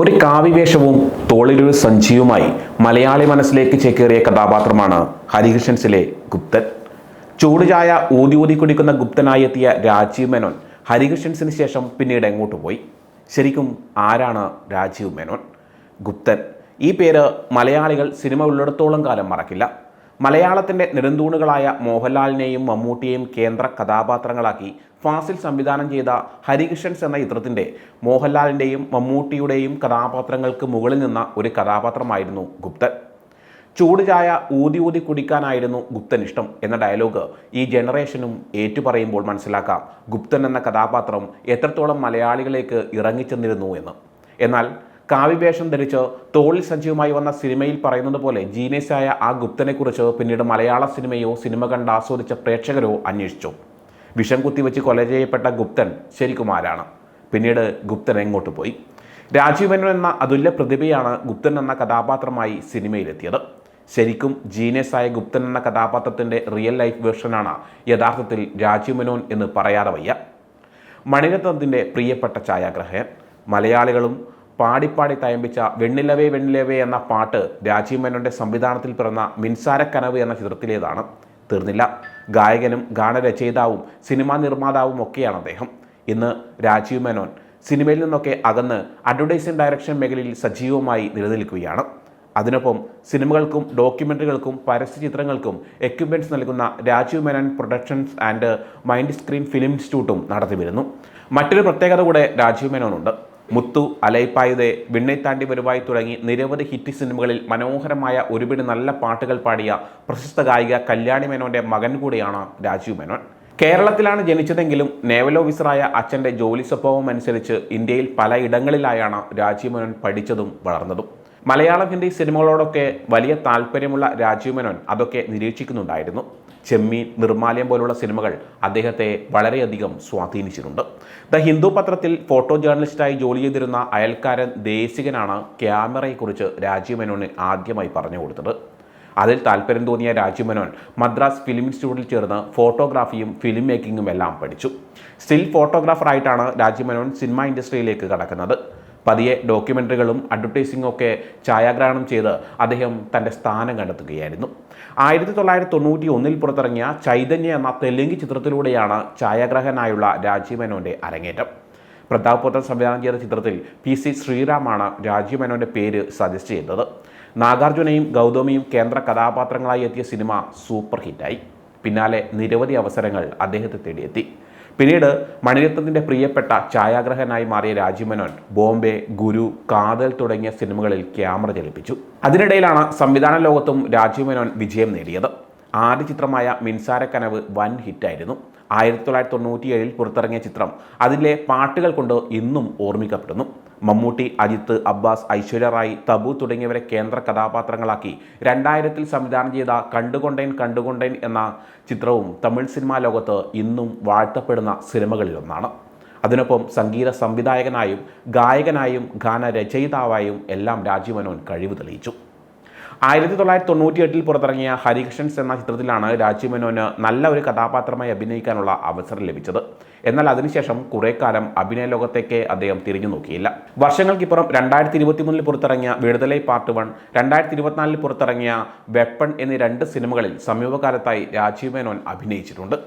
ഒരു കാവ്യവേഷവും തോളിലൊരു സഞ്ചിയുമായി മലയാളി മനസ്സിലേക്ക് ചേക്കേറിയ കഥാപാത്രമാണ് ഹരികൃഷ്ണൻസിലെ ഗുപ്തൻ. ചൂടുചായ ഊതി ഊതി കുടിക്കുന്ന ഗുപ്തനായി എത്തിയ രാജീവ് മേനോൻ ഹരികൃഷ്ണൻസിന് ശേഷം പിന്നീട് എങ്ങോട്ട് പോയി? ശരിക്കും ആരാണ് രാജീവ് മേനോൻ? ഗുപ്തൻ. ഈ പേര് മലയാളികൾ സിനിമ ഉള്ളിടത്തോളം കാലം മറക്കില്ല. മലയാളത്തിന്റെ നെടുന്തൂണുകളായ മോഹൻലാലിനെയും മമ്മൂട്ടിയെയും കേന്ദ്ര കഥാപാത്രങ്ങളാക്കി ഫാസിൽ സംവിധാനം ചെയ്ത ഹരികൃഷ്ണൻസ് എന്ന ചിത്രത്തിന്റെ മോഹൻലാലിന്റെയും മമ്മൂട്ടിയുടെയും കഥാപാത്രങ്ങൾക്ക് മുകളിൽ നിന്ന ഒരു കഥാപാത്രമായിരുന്നു ഗുപ്തൻ. ചൂട് ചായ ഊതി ഊതി കുടിക്കാനായിരുന്നു ഗുപ്തൻ ഇഷ്ടം എന്ന ഡയലോഗ് ഈ ജനറേഷനും ഏറ്റുപറയുമ്പോൾ മനസ്സിലാക്കാം. ഗുപ്തൻ എന്ന കഥാപാത്രം എത്രത്തോളം മലയാളികളേക്ക് ഇറങ്ങിച്ചെന്നിരുന്നു എന്ന്. എന്നാൽ കാവ്യവേഷം ധരിച്ച് തോളിൽ സജീവമായി വന്ന സിനിമയിൽ പറയുന്നത് പോലെ ജീനിയസായ ആ ഗുപ്തനെക്കുറിച്ച് പിന്നീട് മലയാള സിനിമയോ സിനിമ കണ്ട് ആസ്വദിച്ച പ്രേക്ഷകരോ അന്വേഷിച്ചു. വിഷം കുത്തിവെച്ച് കൊല ചെയ്യപ്പെട്ട ഗുപ്തൻ ശരിക്കും പിന്നീട് ഗുപ്തൻ എങ്ങോട്ട് പോയി? രാജീവ് എന്ന അതുല്യ പ്രതിഭയാണ് ഗുപ്തൻ എന്ന കഥാപാത്രമായി സിനിമയിലെത്തിയത്. ശരിക്കും ജീനിയസായ ഗുപ്തൻ എന്ന കഥാപാത്രത്തിന്റെ റിയൽ ലൈഫ് വേർഷനാണ് യഥാർത്ഥത്തിൽ രാജീവ് മേനോൻ എന്ന് പറയാതെ വയ്യ. മണിരത്നത്തിന്റെ പ്രിയപ്പെട്ട ഛായാഗ്രഹൻ മലയാളികളും പാടിപ്പാടി തയമ്പിച്ച വെണ്ണിലവേ വെണ്ണിലവേ എന്ന പാട്ട് രാജീവ് മേനോന്റെ സംവിധാനത്തിൽ പിറന്ന മിൻസാരക്കനവ് എന്ന ചിത്രത്തിലേതാണ് തീർന്നില്ല. ഗായകനും ഗാനരചയിതാവും സിനിമാ നിർമ്മാതാവും ഒക്കെയാണ് അദ്ദേഹം. ഇന്ന് രാജീവ് മേനോൻ സിനിമയിൽ നിന്നൊക്കെ അകന്ന് അഡ്വർടൈസിംഗ് ഡയറക്ഷൻ മേഖലയിൽ സജീവമായി നിലനിൽക്കുകയാണ്. അതിനൊപ്പം സിനിമകൾക്കും ഡോക്യുമെന്ററികൾക്കും പരസ്യ ചിത്രങ്ങൾക്കും എക്യുപ്മെന്റ്സ് നൽകുന്ന Rajeev Menon productions and mind screen film ഇൻസ്റ്റിറ്റ്യൂട്ടും നടത്തി വരുന്നു മറ്റൊരു പ്രത്യേകത കൂടെ രാജീവ് മേനോനുണ്ട്. മുത്തു അലൈപ്പായുതെ വിണ്ണൈത്താണ്ടി താണ്ടി വരുവായി തുടങ്ങി നിരവധി ഹിറ്റ് സിനിമകളിൽ മനോഹരമായ ഒരുപിടി നല്ല പാട്ടുകൾ പാടിയ പ്രശസ്ത ഗായിക കല്യാണി മേനോന്റെ മകൻ കൂടിയാണ് രാജീവ് മേനോൻ. കേരളത്തിലാണ് ജനിച്ചതെങ്കിലും നേവൽ ഓഫീസറായ അച്ഛന്റെ ജോലി സ്വഭാവം അനുസരിച്ച് ഇന്ത്യയിൽ പലയിടങ്ങളിലായാണ് രാജീവ് മേനോൻ പഠിച്ചതും വളർന്നതും. മലയാളം ഹിന്ദി സിനിമകളോടൊക്കെ വലിയ താല്പര്യമുള്ള രാജീവ് മേനോൻ അതൊക്കെ നിരീക്ഷിക്കുന്നുണ്ടായിരുന്നു. ചെമ്മീൻ നിർമാല്യം പോലുള്ള സിനിമകൾ അദ്ദേഹത്തെ വളരെയധികം സ്വാധീനിച്ചിട്ടുണ്ട്. ദ ഹിന്ദു പത്രത്തിൽ ഫോട്ടോ ജേർണലിസ്റ്റായി ജോലി ചെയ്തിരുന്ന അയൽക്കാരൻ ദേശികനാണ് ക്യാമറയെക്കുറിച്ച് രാജീവ് മേനോന് ആദ്യമായി പറഞ്ഞു കൊടുത്തത്. അതിൽ താല്പര്യം തോന്നിയ രാജീവ് മനോൻ മദ്രാസ് ഫിലിം ഇൻസ്റ്റിറ്റ്യൂട്ടിൽ ചേർന്ന് ഫോട്ടോഗ്രാഫിയും ഫിലിം മേക്കിങ്ങും എല്ലാം പഠിച്ചു. സ്റ്റിൽ ഫോട്ടോഗ്രാഫറായിട്ടാണ് രാജീവ് മനോൻ സിനിമ ഇൻഡസ്ട്രിയിലേക്ക് കടക്കുന്നത്. പതിയെ ഡോക്യുമെന്ററികളും അഡ്വർടൈസിങ്ങും ഒക്കെ ഛായാഗ്രഹണം ചെയ്ത് അദ്ദേഹം തന്റെ സ്ഥാനം കണ്ടെത്തുകയായിരുന്നു. ആയിരത്തി തൊള്ളായിരത്തി തൊണ്ണൂറ്റി ഒന്നിൽ പുറത്തിറങ്ങിയ ചൈതന്യ എന്ന തെലുങ്ക് ചിത്രത്തിലൂടെയാണ് ഛായാഗ്രഹനായുള്ള രാജീവ് അരങ്ങേറ്റം. പ്രതാപ് പുത്രൻ സംവിധാനം ചെയ്ത ചിത്രത്തിൽ പി സി ശ്രീറാമാണ് രാജീവ് പേര് സജസ്റ്റ് ചെയ്തത്. നാഗാർജുനയും ഗൗതമിയും കേന്ദ്ര കഥാപാത്രങ്ങളായി എത്തിയ സിനിമ സൂപ്പർ ഹിറ്റായി. പിന്നാലെ നിരവധി അവസരങ്ങൾ അദ്ദേഹത്തെ തേടിയെത്തി. പിന്നീട് മണിരത്നത്തിന്റെ പ്രിയപ്പെട്ട ഛായാഗ്രഹനായി മാറിയ രാജീവ് ബോംബെ ഗുരു കാതൽ തുടങ്ങിയ സിനിമകളിൽ ക്യാമറ ചലിപ്പിച്ചു. അതിനിടയിലാണ് സംവിധാന ലോകത്തും രാജീവ് വിജയം നേടിയത്. ആദ്യ ചിത്രമായ മിൻസാരക്കനവ് വൻ ഹിറ്റായിരുന്നു. ആയിരത്തി തൊള്ളായിരത്തി തൊണ്ണൂറ്റിയേഴിൽ പുറത്തിറങ്ങിയ ചിത്രം അതിലെ പാട്ടുകൾ കൊണ്ട് ഇന്നും ഓർമ്മിക്കപ്പെടുന്നു. മമ്മൂട്ടി അജിത്ത് അബ്ബാസ് ഐശ്വര്യ റായ് തബു തുടങ്ങിയവരെ കേന്ദ്ര കഥാപാത്രങ്ങളാക്കി. രണ്ടായിരത്തിൽ സംവിധാനം ചെയ്ത കണ്ടുകൊണ്ടേൻ കണ്ടുകൊണ്ടേൻ എന്ന ചിത്രവും തമിഴ് സിനിമാ ലോകത്ത് ഇന്നും വാഴ്ത്തപ്പെടുന്ന സിനിമകളിലൊന്നാണ്. അതിനൊപ്പം സംഗീത സംവിധായകനായും ഗായകനായും ഗാനരചയിതാവായും എല്ലാം രാജീവനോൻ കഴിവ് തെളിയിച്ചു. ആയിരത്തി തൊള്ളായിരത്തി തൊണ്ണൂറ്റി എട്ടിൽ പുറത്തിറങ്ങിയ ഹരികൃഷ്ണൻസ് എന്ന ചിത്രത്തിലാണ് രാജീവ് മേനോന് നല്ല ഒരു കഥാപാത്രമായി അഭിനയിക്കാനുള്ള അവസരം ലഭിച്ചത്. എന്നാൽ അതിനുശേഷം കുറേ കാലം അഭിനയ ലോകത്തേക്ക് അദ്ദേഹം തിരിഞ്ഞു നോക്കിയില്ല. വർഷങ്ങൾക്കിപ്പുറം രണ്ടായിരത്തി ഇരുപത്തി മൂന്നിൽ പുറത്തിറങ്ങിയ വിടുതലൈ പാർട്ട് വൺ രണ്ടായിരത്തി ഇരുപത്തിനാലിൽ പുറത്തിറങ്ങിയ വെപ്പൺ എന്നീ രണ്ട് സിനിമകളിൽ സമീപകാലത്തായി രാജീവ് മേനോൻ അഭിനയിച്ചിട്ടുണ്ട്.